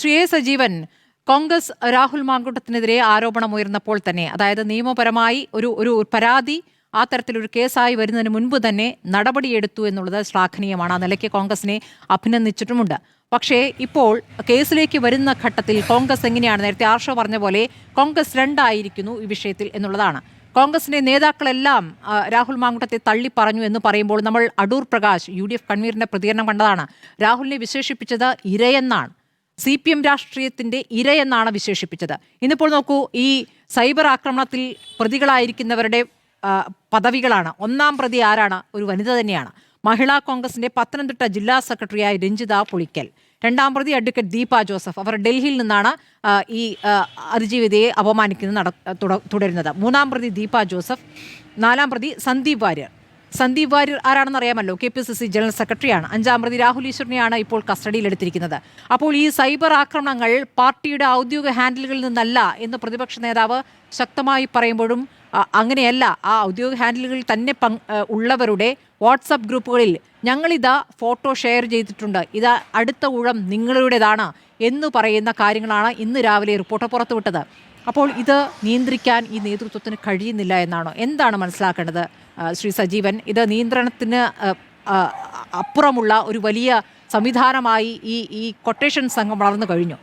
Shri A Sajeevan Congress Rahul മാങ്കൂട്ടത്തിനെതിരെ ആരോപണം ഉയർന്നപ്പോൾ തന്നെ അതായത് നിയമപരമായി ഒരു ഒരു പരാതി ആ തരത്തിലൊരു കേസായി വരുന്നതിന് മുൻപ് തന്നെ നടപടിയെടുത്തു എന്നുള്ളത് ശ്ലാഘനീയമാണ്. ആ നിലയ്ക്ക് കോൺഗ്രസിനെ അഭിനന്ദിച്ചിട്ടുമുണ്ട്. പക്ഷേ ഇപ്പോൾ കേസിലേക്ക് വരുന്ന ഘട്ടത്തിൽ കോൺഗ്രസ് എങ്ങനെയാണ്? നേരത്തെ ആർഷോ പറഞ്ഞ പോലെ കോൺഗ്രസ് രണ്ടായിരിക്കുന്നു ഈ വിഷയത്തിൽ എന്നുള്ളതാണ്. കോൺഗ്രസിന്റെ നേതാക്കളെല്ലാം രാഹുൽ മാങ്കുട്ടത്തെ തള്ളി പറഞ്ഞു എന്ന് പറയുമ്പോൾ നമ്മൾ Adoor Prakash U D F കൺവീനറിന്റെ പ്രതികരണം കണ്ടതാണ്. രാഹുലിനെ വിശേഷിപ്പിച്ചത് ഇരയെന്നാണ്. സി പി എം രാഷ്ട്രീയത്തിന്റെ ഇരയെന്നാണ് വിശേഷിപ്പിച്ചത്. ഇന്നിപ്പോൾ നോക്കൂ ഈ സൈബർ ആക്രമണത്തിൽ പ്രതികളായിരിക്കുന്നവരുടെ പദവികളാണ്. ഒന്നാം പ്രതി ആരാണ്? ഒരു വനിത തന്നെയാണ്. മഹിളാ കോൺഗ്രസിന്റെ പത്തനംതിട്ട ജില്ലാ സെക്രട്ടറിയായ രഞ്ജിത പുളിക്കൽ. രണ്ടാം പ്രതി അഡ്വക്കേറ്റ് ദീപ ജോസഫ്. അവർ ഡൽഹിയിൽ നിന്നാണ് ഈ അതിജീവിതയെ അപമാനിക്കുന്നത് നട തുടരുന്നത്. മൂന്നാം പ്രതി ദീപ ജോസഫ്. നാലാം പ്രതി സന്ദീപ് വാര്യർ. സന്ദീപ് വാര്യർ ആരാണെന്ന് അറിയാമല്ലോ? K P C C general സെക്രട്ടറിയാണ്. അഞ്ചാം പ്രതി രാഹുൽ ഈശ്വറിനെയാണ് ഇപ്പോൾ കസ്റ്റഡിയിലെടുത്തിരിക്കുന്നത്. അപ്പോൾ ഈ സൈബർ ആക്രമണങ്ങൾ പാർട്ടിയുടെ ഔദ്യോഗിക ഹാൻഡിലുകളിൽ നിന്നല്ല എന്ന് പ്രതിപക്ഷ നേതാവ് ശക്തമായി പറയുമ്പോഴും അങ്ങനെയല്ല. ആ ഔദ്യോഗിക ഹാൻഡിലുകളിൽ തന്നെ ഉള്ളവരുടെ വാട്സപ്പ് ഗ്രൂപ്പുകളിൽ ഞങ്ങളിതാ ഫോട്ടോ ഷെയർ ചെയ്തിട്ടുണ്ട്. ഇതാ അടുത്ത ഊഴം നിങ്ങളുടേതാണ് എന്ന് പറയുന്ന കാര്യങ്ങളാണ് ഇന്ന് രാവിലെ റിപ്പോർട്ട് പുറത്തുവിട്ടത്. അപ്പോൾ ഇത് നിയന്ത്രിക്കാൻ ഈ നേതൃത്വത്തിന് കഴിയുന്നില്ല എന്നാണോ? എന്താണ് മനസ്സിലാക്കേണ്ടത്? ശ്രീ സജീവൻ ഇത് നിയന്ത്രണത്തിന് അപ്പുറമുള്ള ഒരു വലിയ സംവിധാനമായി ഈ ഈ കൊട്ടേഷൻ സംഘം വളർന്നു കഴിഞ്ഞു.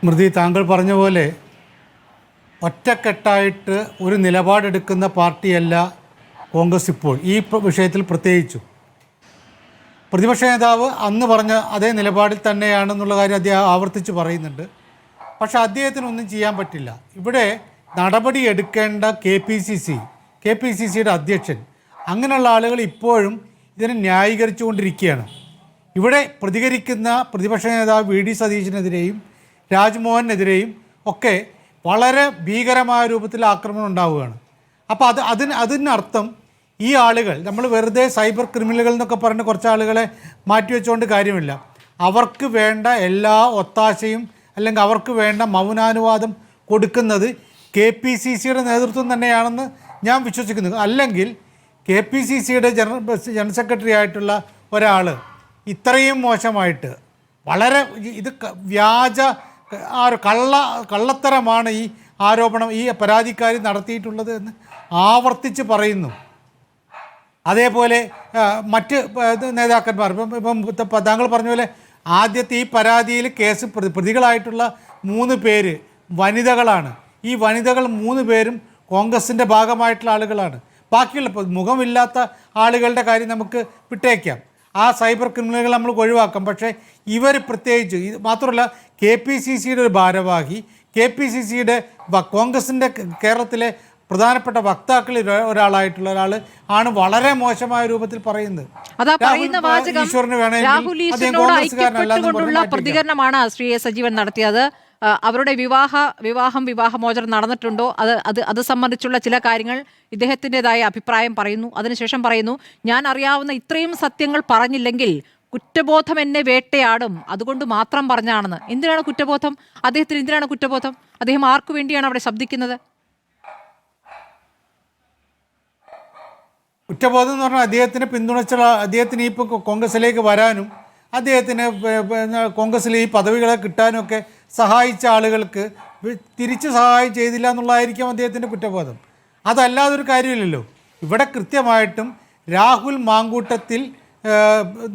സ്മൃതി താങ്കൾ പറഞ്ഞ പോലെ ഒറ്റക്കെട്ടായിട്ട് ഒരു നിലപാടെടുക്കുന്ന പാർട്ടിയല്ല കോൺഗ്രസ് ഇപ്പോൾ. ഈ വിഷയത്തിൽ പ്രത്യേകിച്ചു. പ്രതിപക്ഷ നേതാവ് അന്ന് പറഞ്ഞ അതേ നിലപാടിൽ തന്നെയാണെന്നുള്ള കാര്യം അദ്ദേഹം ആവർത്തിച്ച് പറയുന്നുണ്ട്. പക്ഷെ അദ്ദേഹത്തിനൊന്നും ചെയ്യാൻ പറ്റില്ല. ഇവിടെ നടപടി എടുക്കേണ്ട K P C C K P C സിയുടെ അധ്യക്ഷൻ. അങ്ങനെയുള്ള ആളുകൾ ഇപ്പോഴും ഇതിനെ ന്യായീകരിച്ചുകൊണ്ടിരിക്കുകയാണ്. ഇവിടെ പ്രതികരിക്കുന്ന പ്രതിപക്ഷ നേതാവ് വി ഡി സതീശനെതിരെയും രാജ്മോഹനെതിരെയും ഒക്കെ വളരെ ഭീകരമായ രൂപത്തിൽ ആക്രമണം ഉണ്ടാവുകയാണ്. അപ്പോൾ അത് അതിന് അതിനർത്ഥം ഈ ആളുകൾ നമ്മൾ വെറുതെ സൈബർ ക്രിമിനലുകൾ എന്നൊക്കെ പറഞ്ഞ് കുറച്ച് ആളുകളെ മാറ്റി മാറ്റിവെച്ചുകൊണ്ട് കാര്യമില്ല. അവർക്ക് വേണ്ട എല്ലാ ഒത്താശയും അല്ലെങ്കിൽ അവർക്ക് വേണ്ട മൗനാനുവാദം കൊടുക്കുന്നത് കെ പി സി സിയുടെ നേതൃത്വം തന്നെയാണെന്ന് ഞാൻ വിശ്വസിക്കുന്നു. അല്ലെങ്കിൽ കെ പി സി സിയുടെ ജനറൽ ജനറൽ സെക്രട്ടറി ആയിട്ടുള്ള ഒരാൾ ഇത്രയും മോശമായിട്ട് വളരെ ഇത് വ്യാജ ആ ഒരു കള്ള കള്ളത്തരമാണ് ഈ ആരോപണം ഈ പരാതിക്കാരി നടത്തിയിട്ടുള്ളത് എന്ന് ആവർത്തിച്ച് പറയുന്നു. അതേപോലെ മറ്റ് നേതാക്കന്മാർ ഇപ്പം ഇപ്പം താങ്കൾ പറഞ്ഞ പോലെ ആദ്യത്തെ ഈ പരാതിയിൽ കേസ് പ്രതി പ്രതികളായിട്ടുള്ള മൂന്ന് പേര് വനിതകളാണ്. ഈ വനിതകൾ മൂന്ന് പേരും കോൺഗ്രസിന്റെ ഭാഗമായിട്ടുള്ള ആളുകളാണ്. ബാക്കിയുള്ള മുഖമില്ലാത്ത ആളുകളുടെ കാര്യം നമുക്ക് വിട്ടേക്കാം. ആ സൈബർ ക്രിമിനലുകൾ നമ്മൾ ഒഴിവാക്കാം. പക്ഷേ ഇവർ പ്രത്യേകിച്ച് ഇത് മാത്രമല്ല കെ പി സി സിയുടെ ഒരു ഭാരവാഹി കെ പി സി സിയുടെ കോൺഗ്രസിന്റെ കേരളത്തിലെ പ്രധാനപ്പെട്ട വക്താക്കളിൽ ഒരാ- ഒരാളായിട്ടുള്ള ഒരാൾ ആണ് വളരെ മോശമായ രൂപത്തിൽ പറയുന്നത്. അതാ പറയുന്ന വാചകം രാഹുൽ ഈശ്വരനോട് ഐക്യപ്പെട്ടുകൊണ്ടുള്ള പ്രതികരണമാണ് ശ്രീ സജീവൻ നടത്തിയത്. അവരുടെ വിവാഹ വിവാഹം വിവാഹമോചനം നടന്നിട്ടുണ്ടോ? അത് അത് അത് സംബന്ധിച്ചുള്ള ചില കാര്യങ്ങൾ ഇദ്ദേഹത്തിന്റെതായ അഭിപ്രായം പറയുന്നു. അതിനുശേഷം പറയുന്നു ഞാൻ അറിയാവുന്ന ഇത്രയും സത്യങ്ങൾ പറഞ്ഞില്ലെങ്കിൽ കുറ്റബോധം എന്നെ വേട്ടയാടും. അതുകൊണ്ട് മാത്രം പറഞ്ഞാണെന്ന്. എന്തിനാണ് കുറ്റബോധം? അദ്ദേഹത്തിന് എന്തിനാണ് കുറ്റബോധം? അദ്ദേഹം ആർക്കു വേണ്ടിയാണ് അവിടെ ശബ്ദിക്കുന്നത്? കുറ്റബോധം എന്ന് പറഞ്ഞാൽ അദ്ദേഹത്തിനെ പിന്തുണച്ചുള്ള അദ്ദേഹത്തിന് ഇപ്പോൾ കോൺഗ്രസിലേക്ക് വരാനും അദ്ദേഹത്തിന് കോൺഗ്രസ്സിൽ ഈ പദവികളെ കിട്ടാനും ഒക്കെ സഹായിച്ച ആളുകൾക്ക് തിരിച്ച് സഹായം ചെയ്തില്ല എന്നുള്ളതായിരിക്കും അദ്ദേഹത്തിന്റെ കുറ്റബോധം. അതല്ലാതൊരു കാര്യമില്ലല്ലോ. ഇവിടെ കൃത്യമായിട്ടും രാഹുൽ മാങ്കൂട്ടത്തിൽ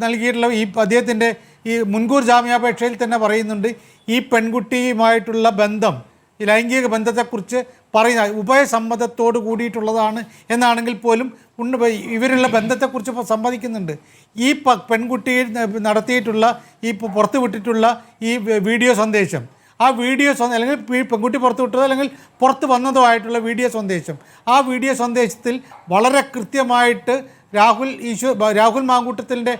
നൽകിയിട്ടുള്ള ഈ അദ്ദേഹത്തിന്റെ ഈ മുൻകൂർ ജാമ്യാപേക്ഷയിൽ തന്നെ പറയുന്നുണ്ട് ഈ പെൺകുട്ടിയുമായിട്ടുള്ള ബന്ധം ഈ ലൈംഗിക ബന്ധത്തെക്കുറിച്ച് പറയുന്ന ഉഭയസമ്മതത്തോട് കൂടിയിട്ടുള്ളതാണ് എന്നാണെങ്കിൽ പോലും ഉണ്ട് ഇവരുള്ള ബന്ധത്തെക്കുറിച്ച് ഇപ്പോൾ സമ്മതിക്കുന്നുണ്ട്. ഈ പെൺകുട്ടി നടത്തിയിട്ടുള്ള ഈ പുറത്തുവിട്ടിട്ടുള്ള ഈ വീഡിയോ സന്ദേശം. ആ വീഡിയോ അല്ലെങ്കിൽ പെൺകുട്ടി പുറത്ത് വിട്ടതോ അല്ലെങ്കിൽ പുറത്ത് വന്നതോ ആയിട്ടുള്ള വീഡിയോ സന്ദേശം. ആ വീഡിയോ സന്ദേശത്തിൽ വളരെ കൃത്യമായിട്ട് രാഹുൽ ഈശ്വർ രാഹുൽ മാങ്കൂട്ടത്തിന്റെ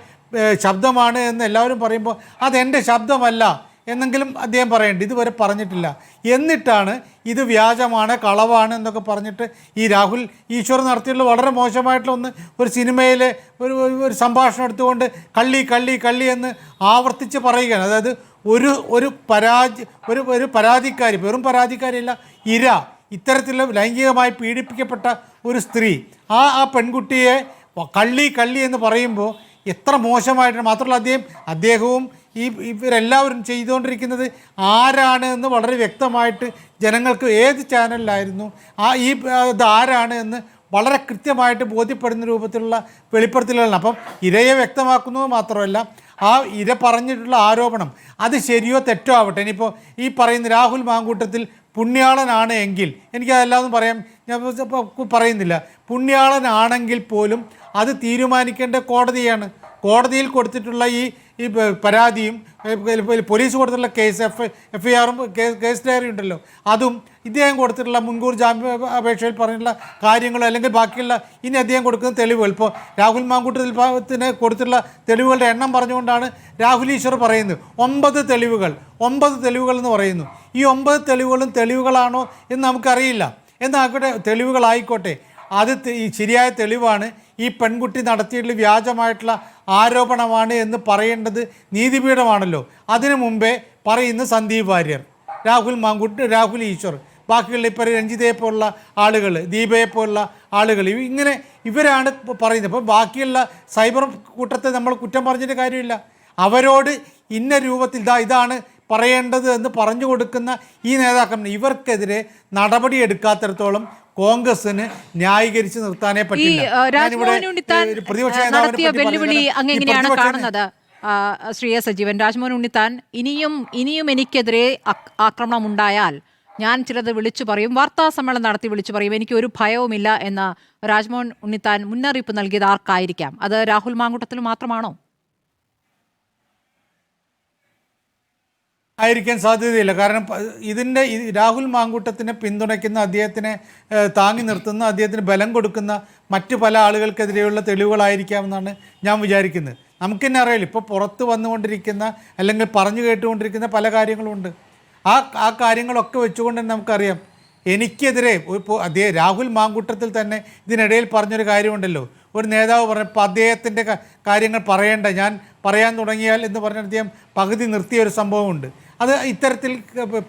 ശബ്ദമാണ് എന്ന് എല്ലാവരും പറയുമ്പോൾ അതെന്റെ ശബ്ദമല്ല. എന്നെങ്കിലും അദ്ദേഹം പറയേണ്ടത് ഇതുവരെ പറഞ്ഞിട്ടില്ല. എന്നിട്ടാണ് ഇത് വ്യാജമാണ് കളവാണ് എന്നൊക്കെ പറഞ്ഞിട്ട് ഈ രാഹുൽ ഈശ്വർ നടത്തിയുള്ള വളരെ മോശമായിട്ടുള്ള ഒന്ന് ഒരു സിനിമയിലെ ഒരു ഒരു- സംഭാഷണം എടുത്തുകൊണ്ട് കള്ളി കള്ളി കള്ളി എന്ന് ആവർത്തിച്ച് പറയുകയാണ്. അതായത് ഒരു ഒരു പരാതി ഒരു ഒരു പരാതിക്കാരി വെറും പരാതിക്കാരിയല്ല ഇര ഇത്തരത്തിലുള്ള ലൈംഗികമായി പീഡിപ്പിക്കപ്പെട്ട ഒരു സ്ത്രീ ആ ആ പെൺകുട്ടിയെ കള്ളി കള്ളി എന്ന് പറയുമ്പോൾ എത്ര മോശമായിട്ട് മാത്രമല്ല അദ്ദേഹം അദ്ദേഹവും ഈ ഇവരെല്ലാവരും ചെയ്തുകൊണ്ടിരിക്കുന്നത് ആരാണ് എന്ന് വളരെ വ്യക്തമായിട്ട് ജനങ്ങൾക്ക് ഏത് ചാനലിലായിരുന്നു ആ ഈ ഇത് ആരാണ് എന്ന് വളരെ കൃത്യമായിട്ട് ബോധ്യപ്പെടുന്ന രൂപത്തിലുള്ള വെളിപ്പെടുത്തലുകളാണ്. അപ്പം ഇരയെ വ്യക്തമാക്കുന്നത് മാത്രമല്ല ആ ഇര പറഞ്ഞിട്ടുള്ള ആരോപണം അത് ശരിയോ തെറ്റോ ആവട്ടെ. ഇനിയിപ്പോൾ ഈ പറയുന്ന രാഹുൽ മാങ്കൂട്ടത്തിൽ പുണ്യാളനാണ് എങ്കിൽ എനിക്കതല്ലാതൊന്നും പറയാം ഞാൻ പറയുന്നില്ല. പുണ്യാളനാണെങ്കിൽ പോലും അത് തീരുമാനിക്കേണ്ട കോടതിയാണ്. കോടതിയിൽ കൊടുത്തിട്ടുള്ള ഈ ഈ പരാതിയും പോലീസ് കൊടുത്തിട്ടുള്ള കേസ് എഫ് എഫ് ആറും കേസ് ഡയറി ഉണ്ടല്ലോ. അതും ഇദ്ദേഹം കൊടുത്തിട്ടുള്ള മുൻകൂർ ജാമ്യ അപേക്ഷയിൽ പറഞ്ഞിട്ടുള്ള കാര്യങ്ങളോ അല്ലെങ്കിൽ ബാക്കിയുള്ള ഇനി അദ്ദേഹം കൊടുക്കുന്ന തെളിവുകൾ. ഇപ്പോൾ രാഹുൽ മാങ്കൂട്ടത്തിന് കൊടുത്തിട്ടുള്ള തെളിവുകളുടെ എണ്ണം പറഞ്ഞുകൊണ്ടാണ് രാഹുൽ ഈശ്വർ പറയുന്നത്. ഒമ്പത് തെളിവുകൾ ഒമ്പത് തെളിവുകൾ എന്ന് പറയുന്നു. ഈ ഒമ്പത് തെളിവുകളും തെളിവുകളാണോ എന്ന് നമുക്കറിയില്ല. എന്നാക്കട്ടെ തെളിവുകളായിക്കോട്ടെ. അത് ശരിയായ തെളിവാണ്. ഈ പെൺകുട്ടി നടത്തിയിട്ടുള്ള വ്യാജമായിട്ടുള്ള ആരോപണമാണ് എന്ന് പറയേണ്ടത് നീതിപീഠമാണല്ലോ. അതിനു മുമ്പേ പറയുന്ന സന്ദീപ് വാര്യർ രാഹുൽ മാങ്കുട്ട് രാഹുൽ ഈശ്വർ ബാക്കിയുള്ള ഇപ്പോൾ രഞ്ജിതയെ പോലുള്ള ആളുകൾ ദീപയെ പോലുള്ള ആളുകൾ ഇങ്ങനെ ഇവരാണ് പറയുന്നത്. അപ്പോൾ ബാക്കിയുള്ള സൈബർ കൂട്ടത്തെ നമ്മൾ കുറ്റം പറഞ്ഞിട്ട് കാര്യമില്ല. അവരോട് ഇന്ന രൂപത്തിൽ ഇതാ ഇതാണ് പറയേണ്ടത് എന്ന് പറഞ്ഞു കൊടുക്കുന്ന ഈ നേതാക്കന്മാർ ഇവർക്കെതിരെ നടപടി എടുക്കാത്തിടത്തോളം കോൺഗ്രസിന് ന്യായീകരിച്ച് നിർത്താനേ പറ്റില്ല. പ്രതിപക്ഷ നേതാവിനെ ശ്രീ എസ് സജീവൻ രാജ്മോഹൻ ഉണ്ണിത്താൻ ഇനിയും ഇനിയും എനിക്കെതിരെ ആക്- ആക്രമണം ഉണ്ടായാൽ ഞാൻ ചിലത് വിളിച്ചു പറയും വാർത്താ സമ്മേളനം നടത്തി വിളിച്ചു പറയും എനിക്ക് ഒരു ഭയവുമില്ല എന്ന് രാജ്മോഹൻ ഉണ്ണിത്താൻ മുന്നറിയിപ്പ് നൽകിയത് ആർക്കായിരിക്കാം? അത് രാഹുൽ മാങ്കൂട്ടത്തിൽ മാത്രമാണോ? ആയിരിക്കാൻ സാധ്യതയില്ല. കാരണം ഇതിന്റെ രാഹുൽ മാങ്കൂട്ടത്തിനെ പിന്തുണയ്ക്കുന്ന അദ്ദേഹത്തിനെ താങ്ങി നിർത്തുന്ന അദ്ദേഹത്തിന് ബലം കൊടുക്കുന്ന മറ്റ് പല ആളുകൾക്കെതിരെയുള്ള തെളിവുകളായിരിക്കാമെന്നാണ് ഞാൻ വിചാരിക്കുന്നത്. നമുക്ക് തന്നെ അറിയില്ല ഇപ്പോൾ പുറത്ത് വന്നുകൊണ്ടിരിക്കുന്ന അല്ലെങ്കിൽ പറഞ്ഞു കേട്ടുകൊണ്ടിരിക്കുന്ന പല കാര്യങ്ങളുമുണ്ട്. ആ ആ കാര്യങ്ങളൊക്കെ വെച്ചുകൊണ്ട് തന്നെ നമുക്കറിയാം. എനിക്കെതിരെ ഇപ്പോൾ അദ്ദേഹം രാഹുൽ മാങ്കൂട്ടത്തിൽ തന്നെ ഇതിനിടയിൽ പറഞ്ഞൊരു കാര്യമുണ്ടല്ലോ. ഒരു നേതാവ് പറഞ്ഞപ്പോൾ അദ്ദേഹത്തിന്റെ കാര്യങ്ങൾ പറയേണ്ട ഞാൻ പറയാൻ തുടങ്ങിയാൽ എന്ന് പറഞ്ഞ അദ്ദേഹം പകുതി നിർത്തിയ ഒരു സംഭവമുണ്ട്. അത് ഇത്തരത്തിൽ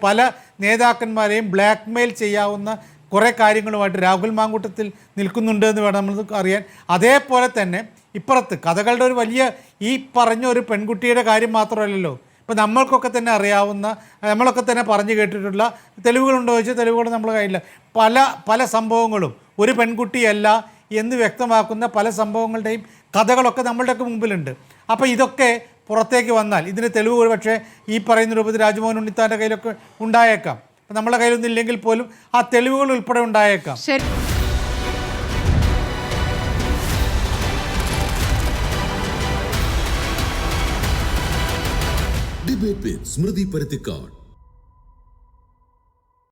പല നേതാക്കന്മാരെയും ബ്ലാക്ക് മെയിൽ ചെയ്യാവുന്ന കുറേ കാര്യങ്ങളുമായിട്ട് രാഹുൽ മാങ്കൂട്ടത്തിൽ നിൽക്കുന്നുണ്ട് എന്ന് വേണം നമ്മൾ അറിയാൻ. അതേപോലെ തന്നെ ഇപ്പുറത്ത് കഥകളുടെ ഒരു വലിയ ഈ പറഞ്ഞ ഒരു പെൺകുട്ടിയുടെ കാര്യം മാത്രമല്ലല്ലോ. ഇപ്പോൾ നമ്മൾക്കൊക്കെ തന്നെ അറിയാവുന്ന നമ്മളൊക്കെ തന്നെ പറഞ്ഞു കേട്ടിട്ടുള്ള തെളിവുകളുണ്ടോ ചോദിച്ചാൽ തെളിവുകൾ നമ്മൾ കയ്യില്ല പല പല സംഭവങ്ങളും ഒരു പെൺകുട്ടിയല്ല എന്ന് വ്യക്തമാക്കുന്ന പല സംഭവങ്ങളുടെയും കഥകളൊക്കെ നമ്മളുടെയൊക്കെ മുമ്പിലുണ്ട്. അപ്പോൾ ഇതൊക്കെ പുറത്തേക്ക് വന്നാൽ ഇതിന് തെളിവ് പക്ഷേ ഈ പറയുന്ന രൂപത്തിൽ രാജ്മോഹൻ ഉണ്ണിത്താന്റെ കയ്യിലൊക്കെ ഉണ്ടായേക്കാം. അപ്പം നമ്മളെ കയ്യിലൊന്നും ഇല്ലെങ്കിൽ പോലും ആ തെളിവുകൾ ഉൾപ്പെടെ ഉണ്ടായേക്കാം. ഡിബേറ്റ് സ്മൃതി പരുത്തിക്കാട്